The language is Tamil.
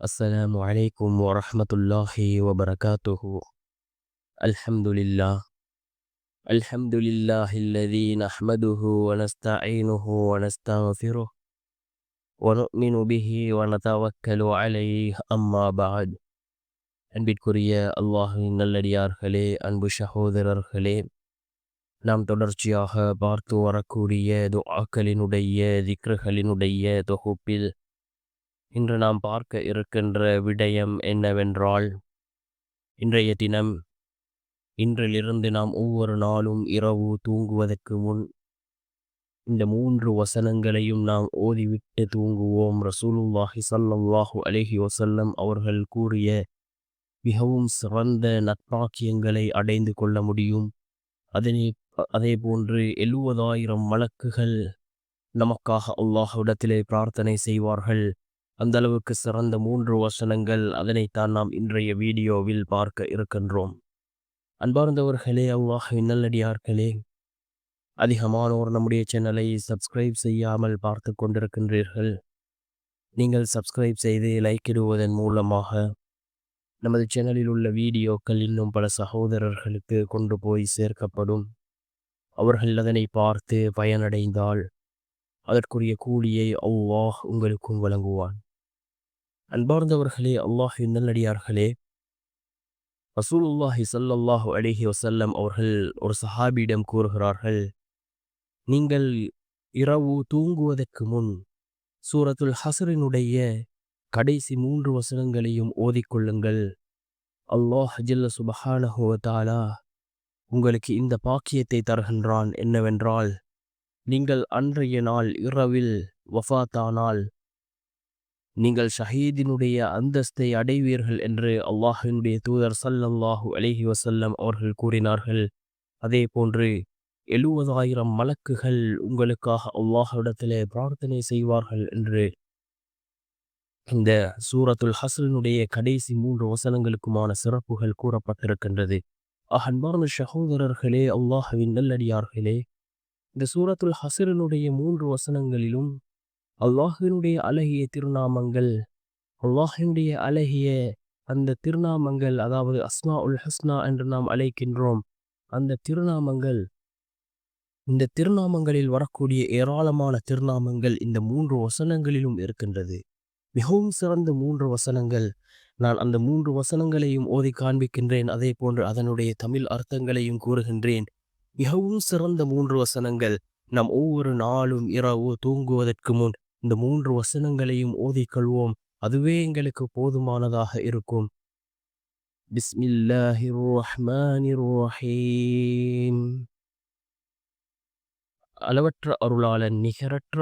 السلام عليكم ورحمة الله وبركاته الحمد لله الحمد لله الذي نحمده ونستعينه ونستغفره ونؤمن به ونتوكل عليه أما بعد அன்பிற்குரிய அல்லாஹின் நல்லடியார்களே அன்பு சகோதரர்களே நாம் தொடர்ச்சியாக பார்த்து வரக்கூடிய துஆக்களினுடைய திக்ருகளினுடைய தொகுப்பில் இன்று நாம் பார்க்க இருக்கின்ற விடயம் என்னவென்றால் இன்றைய தினம் இன்றிலிருந்து நாம் ஒவ்வொரு நாளும் இரவு தூங்குவதற்கு முன் இந்த மூன்று வசனங்களையும் நாம் ஓதிவிட்டு தூங்குவோம். ரசூலுல்லாஹி சல்லாஹூ அலஹி வசல்லம் அவர்கள் கூறிய மிகவும் சிறந்த நற்பாக்கியங்களை அடைந்து கொள்ள முடியும். அதனை அதே போன்று எழுவதாயிரம் வழக்குகள் நமக்காக அல்லாஹ்விடத்திலே பிரார்த்தனை செய்வார்கள். அந்த அளவுக்கு சிறந்த மூன்று வசனங்கள் அதனைத்தான் நாம் இன்றைய வீடியோவில் பார்க்க இருக்கின்றோம். அன்பார்ந்தவர்களே அல்லாஹின் நல்லடியார்களே அதிகமானோர் நம்முடைய சேனலை சப்ஸ்கிரைப் செய்யாமல் பார்த்து கொண்டிருக்கின்றீர்கள். நீங்கள் சப்ஸ்கிரைப் செய்து லைக் இடுவதன் மூலமாக நமது சேனலில் உள்ள வீடியோக்கள் இன்னும் பல சகோதரர்களுக்கு கொண்டு போய் சேர்க்கப்படும். அவர்கள் அதனை பார்த்து பயனடைந்தால் அதற்குரிய கூலியை அவ்வாஹ் உங்களுக்கும் வழங்குவான். அன்பார்ந்தவர்களே அல்லாஹின் நல்லடியார்களே. ரசூலுல்லாஹி ஸல்லல்லாஹு அலைஹி வசல்லம் அவர்கள் ஒரு சஹாபியிடம் கூறுகிறார்கள் நீங்கள் இரவு தூங்குவதற்கு முன் சூரத்துல் ஹசரினுடைய கடைசி மூன்று வசனங்களையும் ஓதிக்கொள்ளுங்கள் அல்லாஹ் ஜில்ல சுபஹானஹு உங்களுக்கு இந்த பாக்கியத்தை தருகின்றான். என்னவென்றால் நீங்கள் அன்றைய நாள் இரவில் வஃபாத்தானால் நீங்கள் ஷஹீதினுடைய அந்தஸ்தை அடைவீர்கள் என்று அல்லாஹினுடைய தூதர் சல்லல்லாஹு அலஹி வசல்லம் அவர்கள் கூறினார்கள். அதே போன்று எழுவதாயிரம் மலக்குகள் உங்களுக்காக அல்லாஹிடத்திலே பிரார்த்தனை செய்வார்கள் என்று இந்த சூரத்துல் ஹசலினுடைய கடைசி மூன்று வசனங்களுக்குமான சிறப்புகள் கூறப்பட்டிருக்கின்றது. அன்பார்ந்த சகோதரர்களே அல்லாஹவின் நல்லடியார்களே இந்த சூரத்துல் ஹசரனுடைய மூன்று வசனங்களிலும் அல்லாஹினுடைய அழகிய திருநாமங்கள் அல்லாஹினுடைய அழகிய அந்த திருநாமங்கள் அதாவது அஸ்மா உல் ஹஸ்னா என்று நாம் அழைக்கின்றோம். அந்த திருநாமங்கள் இந்த திருநாமங்களில் வரக்கூடிய ஏராளமான திருநாமங்கள் இந்த மூன்று வசனங்களிலும் இருக்கின்றது. மிகவும் சிறந்த மூன்று வசனங்கள். நான் அந்த மூன்று வசனங்களையும் ஓதி காண்பிக்கின்றேன் அதே போன்று அதனுடைய தமிழ் அர்த்தங்களையும் கூறுகின்றேன். மிகவும் சிறந்த மூன்று வசனங்கள். நம் ஒவ்வொரு நாளும் இரவு தூங்குவதற்கு முன் இந்த மூன்று வசனங்களையும் ஓதிக்கொள்வோம் அதுவே எங்களுக்கு போதுமானதாக இருக்கும். பிஸ்மில்லாஹிர் ரஹ்மானிர் ரஹீம் அளவற்ற அருளாளன் நிகரற்ற